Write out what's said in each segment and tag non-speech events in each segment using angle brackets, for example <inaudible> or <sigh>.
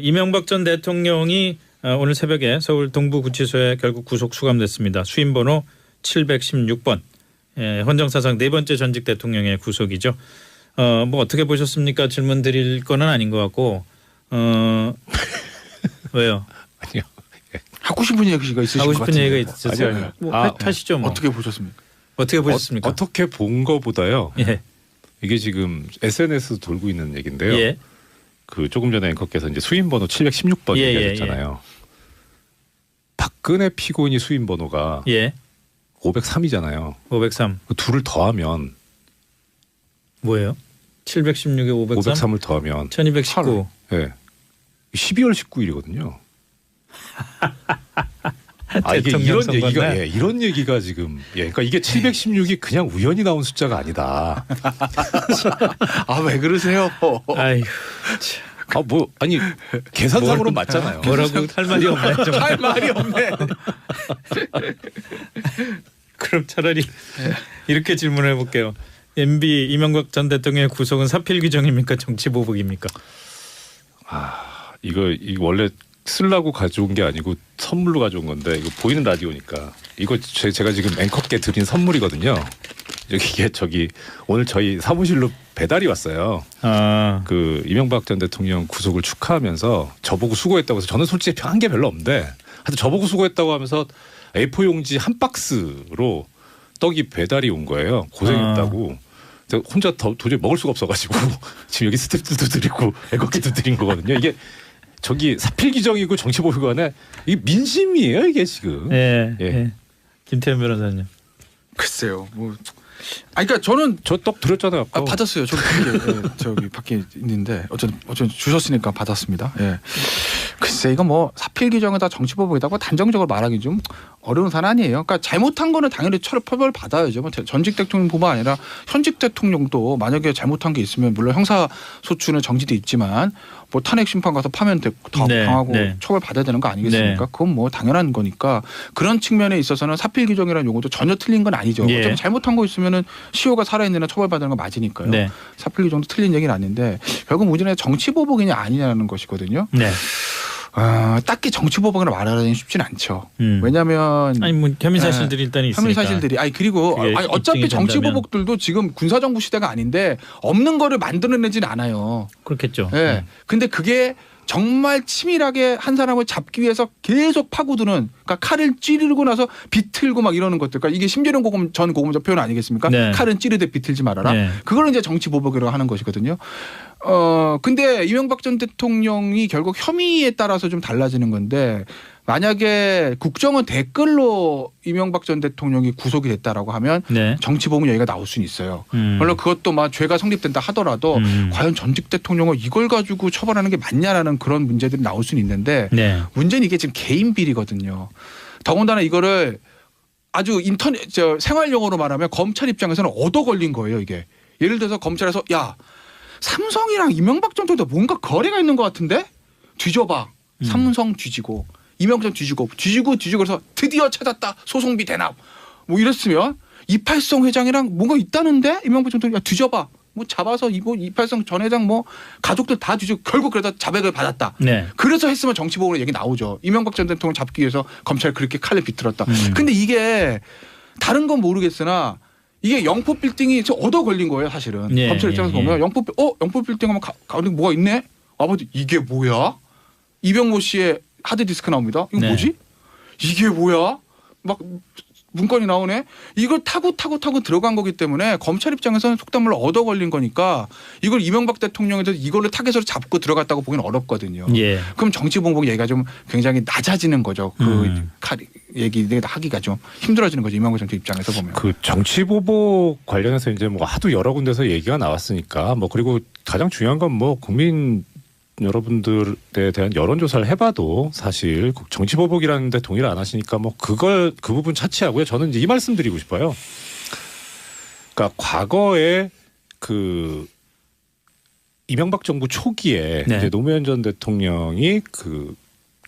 이명박 전 대통령이 어, 오늘 새벽에 서울 동부구치소에 결국 구속 수감됐습니다. 수임번호 716번. 예, 헌정사상 네 번째 전직 대통령의 구속이죠. 어, 뭐 어떻게 보셨습니까? 질문 드릴 거는 아닌 것 같고. 어, <laughs> 왜요? 아니요. 하고 싶은 얘기가 있으신 하고 것 싶은. 얘기가 있으세요? 아니요, 아니요. 뭐 아, 하- 하시죠. 뭐. 어떻게 보셨습니까? 어떻게 보셨습니까? 어, 떻게본 거보다요. 예. 이게 지금 SNS 돌고 있는 얘기인데요. 예. 그 조금 전에 앵커께서 이제 수임 번호 716번 예, 예, 얘기하셨잖아요. 박근혜 피고인이 수임 번호가 예. 503이잖아요. 503. 그 둘을 더하면 뭐예요? 716에 503? 503을 더하면 1219. 예. 12월 19일이거든요. <laughs> 아 이게 이런 얘기가? 예, 이런 얘기가 지금 예, 그러니까 이게 716이 그냥 우연히 나온 숫자가 아니다. <laughs> 아 왜 그러세요? 아이고. 아뭐 아니 계산상으로 뭘- 맞잖아요. 뭐라고 할 말이 없네. 좀. <laughs> 할 말이 없네. <laughs> 그럼 차라리 이렇게 질문해 볼게요. MB 이명박 전 대통령의 구속은 사필 규정입니까 정치 보복입니까? 이거 이거 원래 쓰려고 가져온 게 아니고 선물로 가져온 건데 이거 보이는 라디오니까 이거 제, 제가 지금 앵커께 드린 선물이거든요. 여기 이게 저기 오늘 저희 사무실로 배달이 왔어요. 아, 그 이명박 전 대통령 구속을 축하하면서 저보고 수고했다고 해서 저는 솔직히 한 게 별로 없는데 하여튼 저보고 수고했다고 하면서 A4 용지 한 박스로 떡이 배달이 온 거예요. 고생했다고. 제가 혼자 더, 도저히 먹을 수가 없어가지고 <laughs> 지금 여기 스태프들도 드리고 앵커께도 드린 거거든요. 이게 저기 사필 규정이고 정치보육원에 이게 민심이에요 이게 지금. 예, 예. 예. 김태현 변호사님. 글쎄요. 뭐. 아 그러니까 저는 저떡 드렸잖아요. 아까. 아, 받았어요. 저기 예, 저기 밖에 있는데 어쨌든 어쨌든 주셨으니까 받았습니다. 예. 글쎄 이거 뭐 사필 규정에다 정치법에다가 단정적으로 말하기 좀 어려운 사안이에요. 그러니까 잘못한 거는 당연히 처벌 처벌 받아야죠. 뭐 대- 전직 대통령뿐만 아니라 현직 대통령도 만약에 잘못한 게 있으면 물론 형사 소추는 정지돼 있지만 뭐 탄핵 심판 가서 파면 되- 더 네, 당하고 네. 처벌 받아야 되는 거 아니겠습니까? 네. 그건 뭐 당연한 거니까 그런 측면에 있어서는 사필 규정이라는 용어도 전혀 틀린 건 아니죠. 예. 잘못한 거 있으면은 시효가 살아있는 한 처벌받는 건 맞으니까요. 네, 사필 규정도 틀린 얘기는 아닌데 결국 문제는 정치 보복이냐 아니냐는 것이거든요. 네. 아, 딱히 정치 보복이라 말하기는 쉽진 않죠. 음. 왜냐하면 아니 뭐 혐의 사실들이 일단 있으니까. 혐의 사실들이 아니 그리고 아니, 어차피 정치 된다면. 보복들도 지금 군사 정부 시대가 아닌데 없는 거를 만들어내진 않아요. 그렇겠죠. 예. 네. 근데 그게 정말 치밀하게 한 사람을 잡기 위해서 계속 파고드는 그러니까 칼을 찌르고 나서 비틀고 막 이러는 것들. 그러니까 이게 심재령 고검 전 고검장 표현 아니겠습니까? 네. 칼은 찌르되 비틀지 말아라. 네. 그걸 이제 정치 보복이라고 하는 것이거든요. 어 근데 이명박 전 대통령이 결국 혐의에 따라서 좀 달라지는 건데 만약에 국정원 댓글로 이명박 전 대통령이 구속이 됐다라고 하면 네. 정치 보복 얘기가 나올 수는 있어요. 음. 물론 그것도 막 죄가 성립된다 하더라도 음. 과연 전직 대통령을 이걸 가지고 처벌하는 게 맞냐라는 그런 문제들이 나올 수는 있는데 네. 문제는 이게 지금 개인 비리거든요. 더군다나 이거를 아주 인터넷 저 생활 용어로 말하면 검찰 입장에서는 얻어 걸린 거예요 이게. 예를 들어서 검찰에서 야 삼성이랑 이명박 전 대통령 뭔가 거래가 있는 것 같은데 뒤져봐. 음. 삼성 뒤지고 이명박 뒤지고 뒤지고 뒤지고 그래서 드디어 찾았다 소송비 대납 뭐 이랬으면 이팔성 회장이랑 뭔가 있다는데 이명박 전 대통령 야 뒤져봐. 뭐 잡아서 이거 이팔성 전 회장 뭐 가족들 다 뒤지고 결국 그래다 자백을 받았다. 네. 그래서 했으면 정치보복으로 얘기 나오죠. 이명박 전 대통령 잡기 위해서 검찰 그렇게 칼을 비틀었다. 음. 근데 이게 다른 건 모르겠으나 이게 영포 빌딩이 저 얻어 걸린 거예요, 사실은. 예, 검찰 입장에서 예, 예. 보면 영포 빌- 어 영포 빌딩 하면 가, 가운데 뭐가 있네. 아버지 이게 뭐야? 이병모 씨의 하드 디스크 나옵니다. 이거 네. 뭐지? 이게 뭐야? 막 문건이 나오네. 이걸 타고 타고 타고 들어간 거기 때문에 검찰 입장에서는 속단물로 얻어 걸린 거니까 이걸 이명박 대통령에 대해서 이걸로 타겟으로 잡고 들어갔다고 보기는 어렵거든요. 예. 그럼 정치 봉복 얘기가 좀 굉장히 낮아지는 거죠. 그 음. 칼 얘기 하기가 좀 힘들어지는 거죠. 이명박 정치 입장에서 보면. 그 정치 보복 관련해서 이제 뭐 하도 여러 군데서 얘기가 나왔으니까 뭐 그리고 가장 중요한 건 뭐 국민 여러분들에 대한 여론조사를 해봐도 사실 그 정치 보복이라는데 동의를 안 하시니까 뭐 그걸 그 부분 차치하고요. 저는 이제 이 말씀 드리고 싶어요. 그러니까 과거에 그 이명박 정부 초기에 네. 이제 노무현 전 대통령이 그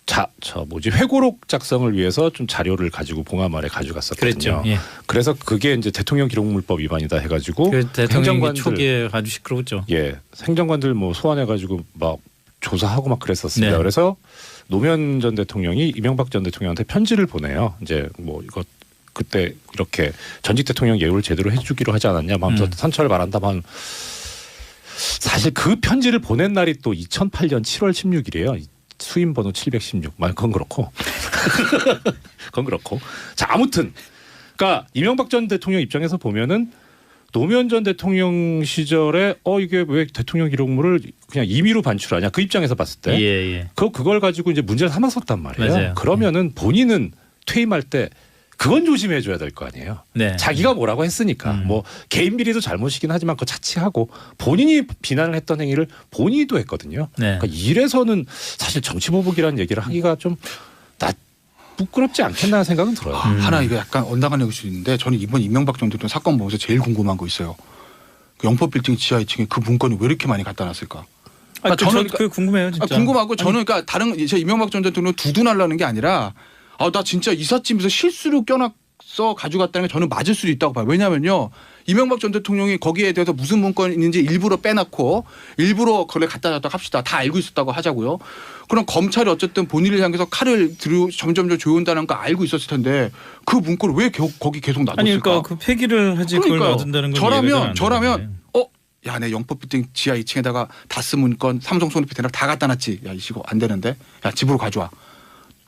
자, 저 뭐지 회고록 작성을 위해서 좀 자료를 가지고 봉화마을에 가져갔었거든요. 그랬죠. 예. 그래서 그게 이제 대통령 기록물법 위반이다 해가지고 그 행정관들- 초기에 아주 시끄러웠죠. 예 행정관들 뭐 소환해가지고 막 조사하고 막 그랬었습니다. 네. 그래서 노무현 전 대통령이 이명박 전 대통령한테 편지를 보내요. 이제 뭐 이거 그때 이렇게 전직 대통령 예우를 제대로 해주기로 하지 않았냐. 마음서 음. 선처를 바란다만 사실 그 편지를 보낸 날이 또 2008년 7월 16일이에요. 수임 번호 716. 만 그건 그렇고. <laughs> 그건 그렇고. 자, 아무튼 그러니까 이명박 전 대통령 입장에서 보면은 노무현 전 대통령 시절에 어 이게 왜 대통령 기록물을 그냥 임의로 반출하냐 그 입장에서 봤을 때 예, 예. 그 그걸 가지고 이제 문제를 삼았었단 말이에요. 맞아요. 그러면은 본인은 퇴임할 때 그건 조심해 줘야 될 거 아니에요. 네. 자기가 뭐라고 했으니까 음. 뭐 개인 비리도 잘못이긴 하지만 그거 차치하고 본인이 비난을 했던 행위를 본인도 했거든요. 네. 그러니까 이래서는 사실 정치 보복이라는 얘기를 하기가 좀나 부끄럽지 않겠나 생각은 들어요. 아, 음. 하나 이거 약간 언당한 얘기일 수 있는데 저는 이번 이명박 전 대통령 사건 보면서 제일 궁금한 거 있어요. 그 영포 빌딩 지하 2층에 그 문건이 왜 이렇게 많이 갖다 놨을까? 아, 그, 저는 저는 그 궁금해요, 진짜. 아, 궁금하고 저는 그러니까 다른 제 이명박 전 대통령 두둔 하려는 게 아니라 아 나 진짜 이삿짐에서 실수로 껴놨어 가져갔다는 게 저는 맞을 수도 있다고 봐요. 왜냐면요. 이명박 전 대통령이 거기에 대해서 무슨 문건이 있는지 일부러 빼놨고 일부러 그걸 갖다 놨다고 합시다. 다 알고 있었다고 하자고요. 그럼 검찰이 어쨌든 본인을 향해서 칼을 들여 점점점 조여온다는 거 알고 있었을 텐데 그 문건을 왜 겨- 거기 계속 놔뒀을까? 아니 그러니까 그 폐기를 하지 그걸 그러니까요. 놔둔다는 건 저라면 저라면. 어? 야, 내 영법 빌딩 지하 2층에다가 다스 문건, 삼성 손해피테나 다 갖다 놨지. 야, 이거 안 되는데. 야, 집으로 가져와.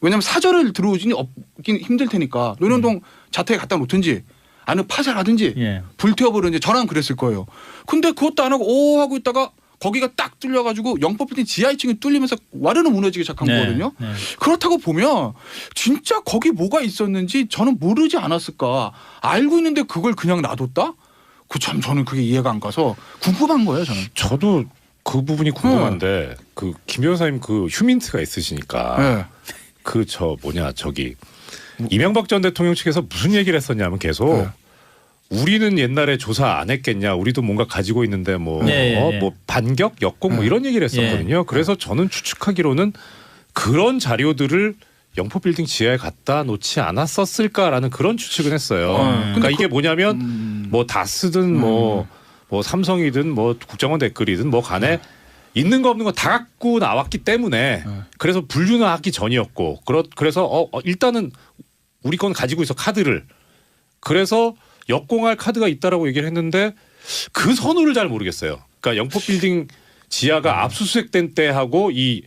왜냐면 사절을 들어오지니 없긴 힘들 테니까 논현동 자택에 갖다 놓든지 아니면 파산하든지 예. 불태워버리는지 저랑 그랬을 거예요. 근데 그것도 안 하고 오 하고 있다가 거기가 딱 뚫려가지고 영법 빌딩 지하 2층이 뚫리면서 와르르 무너지기 시작한 거거든요. 네. 그렇다고 보면 진짜 거기 뭐가 있었는지 저는 모르지 않았을까 알고 있는데 그걸 그냥 놔뒀다? 그 참 저는 그게 이해가 안 가서 궁금한 거예요 저는. 저도 그 부분이 궁금한데 그김 변호사님 그 휴민트가 있으시니까 네. 그 저 뭐냐 저기 이명박 전 대통령 측에서 무슨 얘기를 했었냐면 계속 네. 우리는 옛날에 조사 안 했겠냐 우리도 뭔가 가지고 있는데 뭐, 네, 어, 네. 뭐 반격 역공 뭐 네. 이런 얘기를 했었거든요. 그래서 저는 추측하기로는 그런 자료들을 영포 빌딩 지하에 갖다 놓지 않았었을까라는 그런 추측은 했어요. 어, 그러니까 이게 뭐냐면 음. 뭐 다스든 뭐, 뭐 삼성이든 뭐 국정원 댓글이든 뭐 간에 있는 거 없는 거 다 갖고 나왔기 때문에 네. 그래서 분류는 하기 전이었고 그렇 그래서 어, 어, 일단은 우리 건 가지고 있어 카드를 그래서 역공할 카드가 있다라고 얘기를 했는데 그 선우를 잘 모르겠어요. 그러니까 영포 빌딩 지하가 압수수색된 때하고 이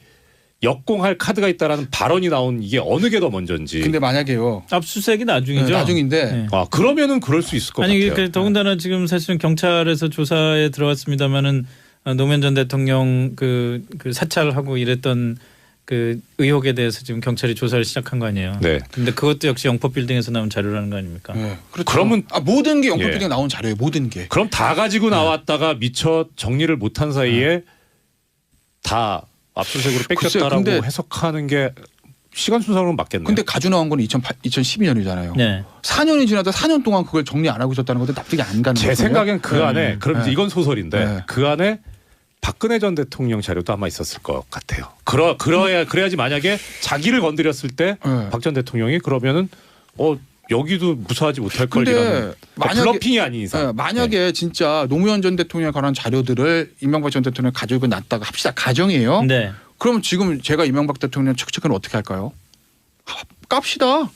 역공할 카드가 있다라는 발언이 나온 이게 어느 게 더 먼저인지. 근데 만약에요. 압수수색이 나중이죠. 네, 나중인데 네. 아 그러면은 그럴 수 있을 것 아니 같아요. 그 더군다나 지금 사실은 경찰에서 조사에 들어왔습니다마는 어, 노무현 전 대통령 그, 그 사찰하고 이랬던 그 의혹에 대해서 지금 경찰이 조사를 시작한 거 아니에요. 네. 근데 그것도 역시 영법 빌딩에서 나온 자료라는 거 아닙니까? 네. 그렇죠. 그러면- 아 모든 게 영법 예. 빌딩 나온 자료예요. 모든 게. 그럼 다 가지고 네. 나왔다가 미처 정리를 못한 사이에 다 압수수색으로 뺏겼다라고 근데- 해석하는 게 시간 순서로 맞겠네요. 근데 가져 나온 거는 2008, 2012년이잖아요. 네. 4년이 지나다 4년 동안 그걸 정리 안 하고 있었다는 것도 납득이 안 가는 제 거예요. 생각엔 그 네. 안에 그럼 네. 이건 소설인데 네. 그 안에 박근혜 전 대통령 자료도 아마 있었을 것 같아요. 그러 그러야 그래야지 만약에 자기를 건드렸을 때박 네. 전 대통령이 그러면은 어 여기도 무사하지 못할 걸이라는 그러니까 만약에 블러핑이 아닌 이상. 네, 만약에 진짜 노무현 전 대통령에 관한 자료들을 이명박 전 대통령 가지고 놨다가 합시다 가정이에요. 네. 그러면 지금 제가 이명박 대통령 측측은 어떻게 할까요? 하, 깝시다.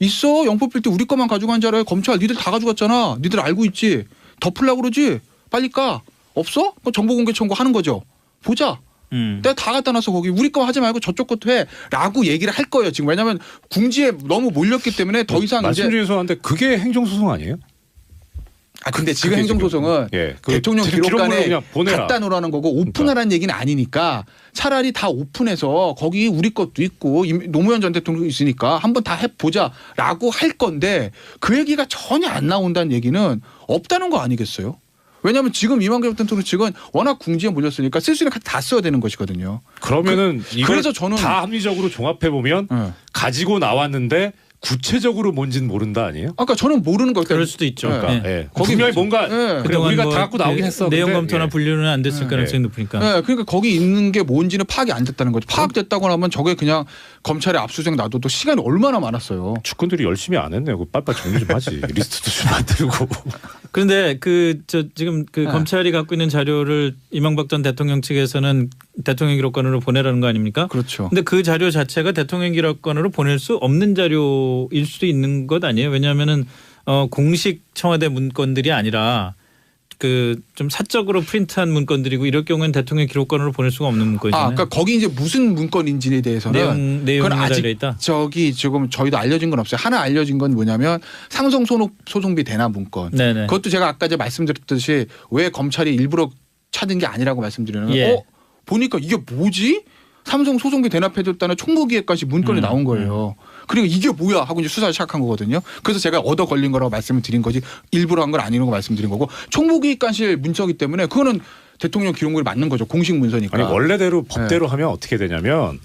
있어 영법빌 때 우리 것만 가지고 간 자료에 검찰 니들 다 가져갔잖아. 니들 알고 있지. 덮으려고 그러지. 빨리 까. 없어? 그 정보 공개 청구 하는 거죠. 보자. 음. 내가 다 갖다 놔서 거기 우리 거 하지 말고 저쪽 것도 해라고 얘기를 할 거예요. 지금 왜냐하면 궁지에 너무 몰렸기 때문에 더 이상 말씀 이제 죄송한데 그게 행정소송 아니에요? 아 근데 지금 행정소송은 예, 그 대통령 기록관에. 갖다 놓으라는 거고 오픈하라는 얘기는 아니니까 차라리 다 오픈해서 거기 우리 것도 있고 임- 노무현 전 대통령 있으니까 한번 다 해보자라고 할 건데 그 얘기가 전혀 안 나온다는 얘기는 없다는 거 아니겠어요? 왜냐하면 지금 이만경 대통령 측은 워낙 궁지에 몰렸으니까 쓸 수 있는 카드 다 써야 되는 것이거든요. 그러면은 이걸 그래서 저는- 다 합리적으로 종합해 보면 예. 가지고 나왔는데 구체적으로 뭔지는 모른다 아니에요? 아까 저는 모르는 거 그럴 수도 있죠. 네. 그러니까 네. 예. 거기 분명히? 뭔가 예. 그래 우리가 뭐 다 갖고 나오긴 내- 했어. 내용 검토나 예. 분류는 안 됐을 네. 가능성이 높으니까. 네, 그러니까 거기 있는 게 뭔지는 파악이 안 됐다는 거죠. 파악됐다고 하면 저게 그냥 검찰에 압수수색 놔둬도 시간이 얼마나 많았어요. 축구들이 열심히 안 했네요. 그 빨빨 정리 좀 하지. <laughs> 리스트도 좀 만들고. 그런데 그 저 지금 그 네. 검찰이 갖고 있는 자료를 이명박 전 대통령 측에서는 대통령 기록관으로 보내라는 거 아닙니까? 그렇죠. 근데 그 자료 자체가 대통령 기록관으로 보낼 수 없는 자료일 수도 있는 것 아니에요? 왜냐하면은 어 공식 청와대 문건들이 아니라 그 좀 사적으로 프린트한 문건들이고 이럴 경우에는 대통령 기록관으로 보낼 수가 없는 문건이잖아요. 아, 그러니까 거기 이제 무슨 문건인지에 대해서는 내용 내용이 그건 아직 있다. 저기 지금 저희도 알려진 건 없어요. 하나 알려진 건 뭐냐면 상속 소송 소송 비 대납 문건. 네네. 그것도 제가 아까 이제 말씀드렸듯이 왜 검찰이 일부러 찾은 게 아니라고 말씀드리는 예. 어 보니까 이게 뭐지? 삼성 소송비 대납해줬다는 총무기획까지 문건이 음, 나온 거예요. 그리고 이게 뭐야 하고 이제 수사를 시작한 거거든요. 그래서 제가 얻어 걸린 거라고 말씀을 드린 거지 일부러 한 건 아니라고 말씀드린 거고 총무기획관실 문서기 때문에 그거는 대통령 기록물이 맞는 거죠. 공식 문서니까. 아니 원래대로 법대로 하면 어떻게 되냐면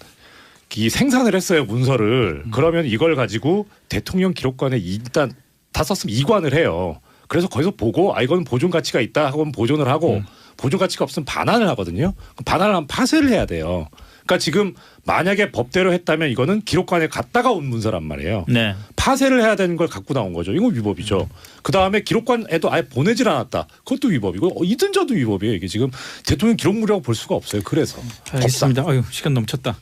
이 생산을 했어요 문서를 그러면 이걸 가지고 대통령 기록관에 일단 다 썼으면 이관을 해요. 그래서 거기서 보고 아 이건 보존 가치가 있다 하고 보존을 하고 보존 가치가 없으면 반환을 하거든요. 반환을 하면 파쇄를 해야 돼요. 그러니까 지금 만약에 법대로 했다면 이거는 기록관에 갔다가 온 문서란 말이에요. 네. 파쇄를 해야 되는 걸 갖고 나온 거죠. 이건 위법이죠. 그 다음에 기록관에도 아예 보내질 않았다. 그것도 위법이고 어, 이든 저도 위법이에요. 이게 지금 대통령 기록물이라고 볼 수가 없어요. 그래서 알겠습니다. 아유 시간 넘쳤다.